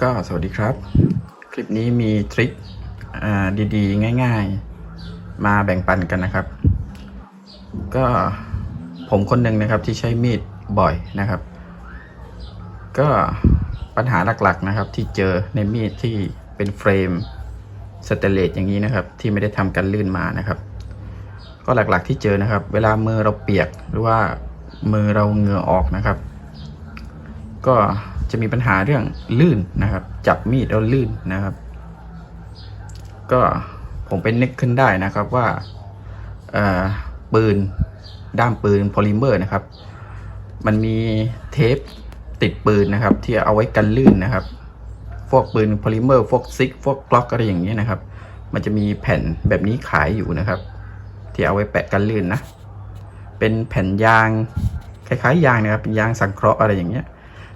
ก็สวัสดีครับ คลิปนี้มีทริคดีๆ ง่ายๆ มาแบ่งปันกันนะครับ ก็ผมคนหนึ่งนะครับที่ใช้มีดบ่อยนะครับ ก็ปัญหาหลักๆนะครับที่เจอในมีดที่เป็นเฟรมสเตเลสอย่างนี้นะครับ ที่ไม่ได้ทำกันลื่นมานะครับ ก็หลักๆที่เจอนะครับ เวลามือเราเปียกหรือว่ามือเราเหงื่อออกนะครับ ก็ จะมีปัญหาเรื่องลื่นนะครับ จับมีดแล้วลื่นนะครับ ก็ผมเป็นนึกขึ้นได้นะครับว่าปืนด้ามปืนโพลิเมอร์นะครับ มันมีเทปติดปืนนะครับ ที่เอาไว้กันลื่นนะครับพวกปืนโพลิเมอร์พวกซิกพวกกล็อกอะไรอย่างเงี้ยนะครับ มันจะมีแผ่นแบบนี้ขายอยู่นะครับ ที่เอาไว้แปะกันลื่นนะ เป็นแผ่นยางคล้ายๆยางนะครับเป็นยางสังเคราะห์อะไรอย่างเงี้ย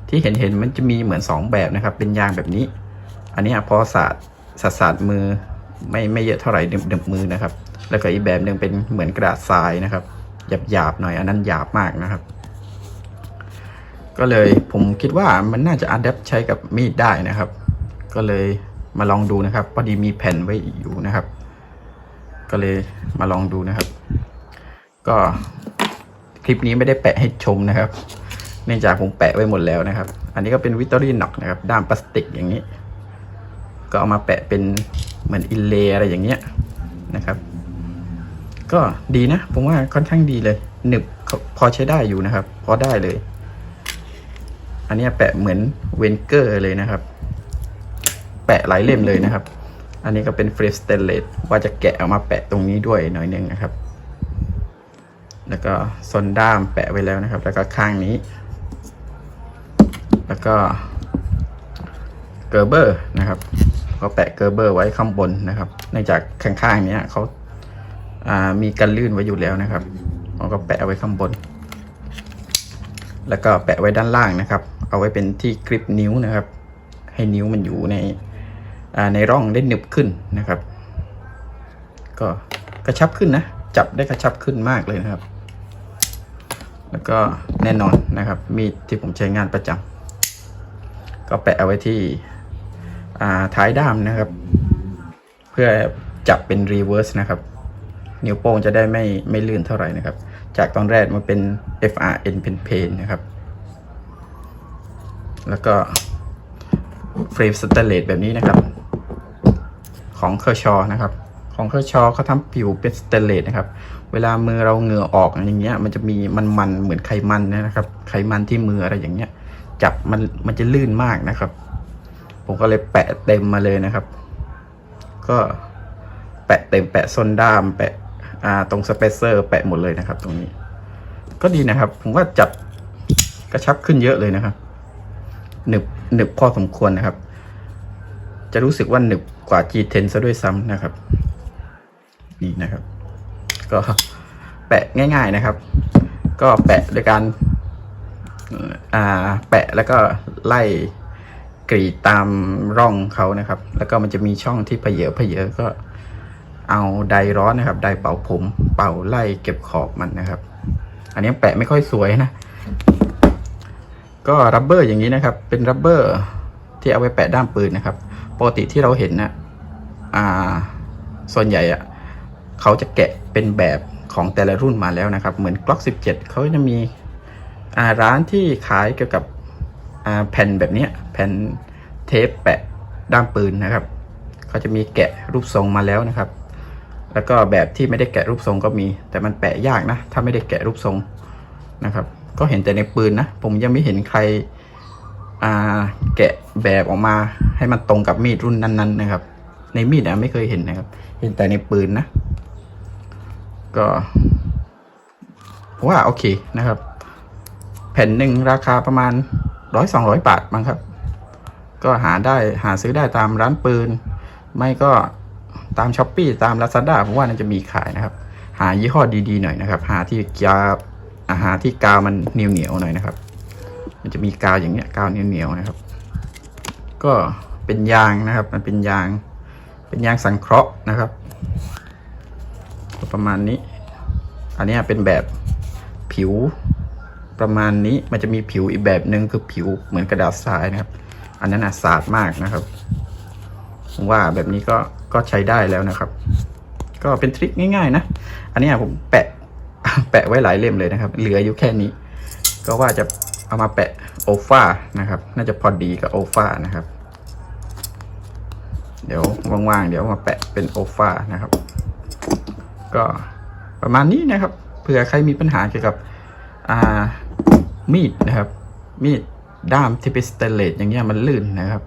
ที่เห็นเห็นมันจะมีเหมือน 2 แบบนะครับ เป็นยางแบบนี้ อันนี้พอสาดสาดสาดมือไม่ไม่เยอะเท่าไหร่ดึบดึบมือนะครับ แล้วก็อีกแบบหนึ่งเป็นเหมือนกระดาษทรายนะครับหยาบหยาบหน่อยอันนั้นหยาบมากนะครับ ก็เลยผมคิดว่ามันน่าจะอัดแอปใช้กับมีดได้นะครับ ก็เลยมาลองดูนะครับพอดีมีแผ่นไว้อยู่นะครับ ก็เลยมาลองดูนะครับ ก็คลิปนี้ไม่ได้แปะให้ชมนะครับ เนื่องจากผมแปะไว้หมดแล้วนะครับ อันนี้ก็เป็นวิตอรี่น็อกนะครับ ด้ามพลาสติกอย่างนี้ ก็เอามาแปะเป็นเหมือนอินเลย์อะไรอย่างเงี้ยนะครับ ก็ดีนะ ผมว่าค่อนข้างดีเลย หนึบพอใช้ได้อยู่นะครับ พอได้เลย อันนี้แปะเหมือนเวนเกอร์เลยนะครับ แปะหลายเล่มเลยนะครับ อันนี้ก็เป็นเฟรสเตนเลสว่าจะแกะออกมาแปะตรงนี้ด้วยหน่อยหนึงนะครับ แล้วก็ซนด้ามแปะไว้แล้วนะครับ แล้วก็ข้างนี้ แล้วก็เกอร์เบอร์นะครับก็แปะเกอร์เบอร์ไว้ข้างบนนะครับ เนื่องจากข้างๆนี้เขาามีกันลื่นไว้อยู่แล้วนะครับเราก็แปะไว้ข้างบน แล้วก็แปะไว้ด้านล่างนะครับ เอาไว้เป็นที่กริปนิ้วนะครับ ให้นิ้วมันอยู่ในในร่องได้หนึบขึ้นนะครับ ก็กระชับขึ้นนะ จับได้กระชับขึ้นมากเลยนะครับ แล้วก็แน่นอนนะครับ มีดที่ผมใช้งานประจำ ก็แปะเอาไว้ที่ท้ายด้ามนะครับ เพื่อจับเป็นรีเวิร์สนะครับ นิ้วโป้งจะได้ไม่ไม่ลื่นเท่าไหร่นะครับ จากตอนแรกมันเป็น FRN เป็นเพนนะครับ แล้วก็เฟรมสเตเลสแบบนี้นะครับ ของเคอร์ชอนะครับ ของเคอร์ชอเขาทำผิวเป็นสเตเลสนะครับ เวลามือเราเหงื่อออกอย่างเงี้ยมันจะมีมันมันๆเหมือนไขมันนะครับ ไขมันที่มืออะไรอย่างเงี้ย จับมันมันจะลื่นมากนะครับ ผมก็เลยแปะเต็มมาเลยนะครับ ก็แปะเต็มแปะส้นด้ามแปะอ่าตรงสเปเซอร์แปะหมดเลยนะครับ ตรงนี้ ก็ดีนะครับ ผมว่าจับกระชับขึ้นเยอะเลยนะครับหนึบหนึบพอสมควรนะครับ จะรู้สึกว่าหนึบกว่า G10 ซะด้วยซ้ำนะครับ นี่นะครับ ก็แปะง่าย ๆนะครับ ก็แปะโดยการ อ่าแปะแล้วก็ไล่กรีดตามร่องเขานะครับ แล้วก็มันจะมีช่องที่เพเยอะเพเยอะก็เอาไดร้อนนะครับไดเป่าผม เป่าไล่เก็บขอบมันนะครับ อันนี้แปะไม่ค่อยสวยนะ ก็รับเบอร์อย่างนี้นะครับ เป็นรับเบอร์ที่เอาไว้แปะด้ามปืนนะครับปกติที่เราเห็นนะอ่า ส่วนใหญ่อะเขาจะแกะเป็นแบบของแต่ละรุ่นมาแล้วนะครับ เหมือน Glock 17เขาจะมี ร้านที่ขายเกี่ยวกับแผ่นแบบนี้แผ่นเทปแปะด้ามปืนนะครับเขาจะมีแกะรูปทรงมาแล้วนะครับ แล้วก็แบบที่ไม่ได้แกะรูปทรงก็มี แต่มันแปะยากนะ ถ้าไม่ได้แกะรูปทรงนะครับ ก็เห็นแต่ในปืนนะ ผมยังไม่เห็นใครแกะแบบออกมาให้มันตรงกับมีดรุ่นนั้น ๆ นะครับ ในมีดนะไม่เคยเห็นนะครับ เห็นแต่ในปืนนะ ก็ว่าโอเคนะครับ แผ่นหนึ่งราคาประมาณร้อยสองร้อยบาทมั้งครับ ก็หาได้หาซื้อได้ตามร้านปืน ไม่ก็ตามช้อปปีตาม Lazada ผมว่าน่าจะมีขายนะครับ หายี่ห้อดีๆหน่อยนะครับ หาที่กาวอาหารที่กาวมันเหนียวเหนียวๆหน่อยนะครับ มันจะมีกาวอย่างเงี้ยกาวเหนียวเหนียวๆนะครับ ก็เป็นยางนะครับ มันเป็นยาง เป็นยางสังเคราะห์นะครับ ประมาณนี้ อันนี้เป็นแบบผิว ประมาณนี้มันจะมีผิวอีกแบบหนึ่งคือผิวเหมือนกระดาษทรายนะครับ อันนั้นอะสาดมากนะครับผมว่าแบบนี้ก็ก็ใช้ได้แล้วนะครับ ก็เป็นทริคง่ายๆนะ อันนี้ผมแปะแปะไว้หลายเล่มเลยนะครับ เหลืออยู่แค่นี้ ก็ว่าจะเอามาแปะโอฟานะครับ น่าจะพอดีกับโอฟานะครับ เดี๋ยวว่างๆเดี๋ยวมาแปะเป็นโอฟานะครับ ก็ประมาณนี้นะครับ เผื่อใครมีปัญหาเกี่ยวกับอ่า มีดนะครับ มีดด้ามที่เป็นสเตนเลสอย่างเงี้ยมันลื่นนะครับ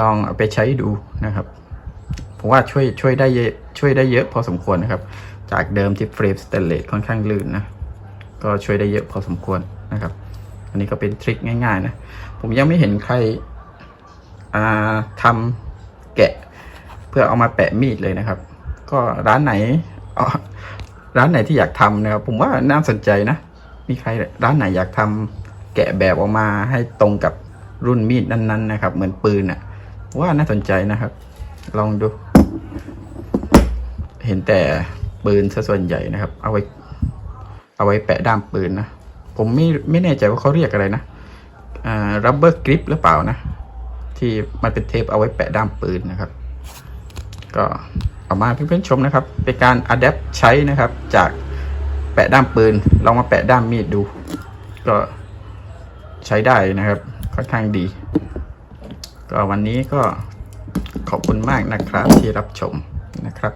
ลองเอาไปใช้ดูนะครับผมว่าช่วยช่วยได้เยอะช่วยได้เยอะพอสมควรนะครับ จากเดิมที่เฟรมสเตนเลสค่อนข้างลื่นนะก็ช่วยได้เยอะพอสมควรนะครับ อันนี้ก็เป็นทริคง่ายๆนะผมยังไม่เห็นใครทำแกะเพื่อเอามาแปะมีดเลยนะครับ ก็ร้านไหนร้านไหนที่อยากทำนะครับ ผมว่าน่าสนใจนะ มีใครร้านไหนอยากทำแกะแบบออกมาให้ตรงกับรุ่นมีดนั้นๆนะครับ เหมือนปืนอะ่ะว่าน่าสนใจนะครับ ลองดู เห็นแต่ปืนซะส่วนใหญ่นะครับ เอาไว้ เอาไว้แปะด้ามปืนนะผมไม่ไม่แน่ใจว่าเขาเรียกอะไรนะอ่า rubber grip หรือเปล่านะ ที่มันเป็นเทปเอาไว้แปะด้ามปืนนะครับ ก็เอามาเพื่อนๆชมนะครับ เป็นการอัดแอปใช้นะครับจาก ปะด้ามปืนลองมาแปะด้ามมีดดู ก็ใช้ได้นะครับค่อนข้างดี ก็วันนี้ก็ขอบคุณมากนะครับที่รับชมนะครับ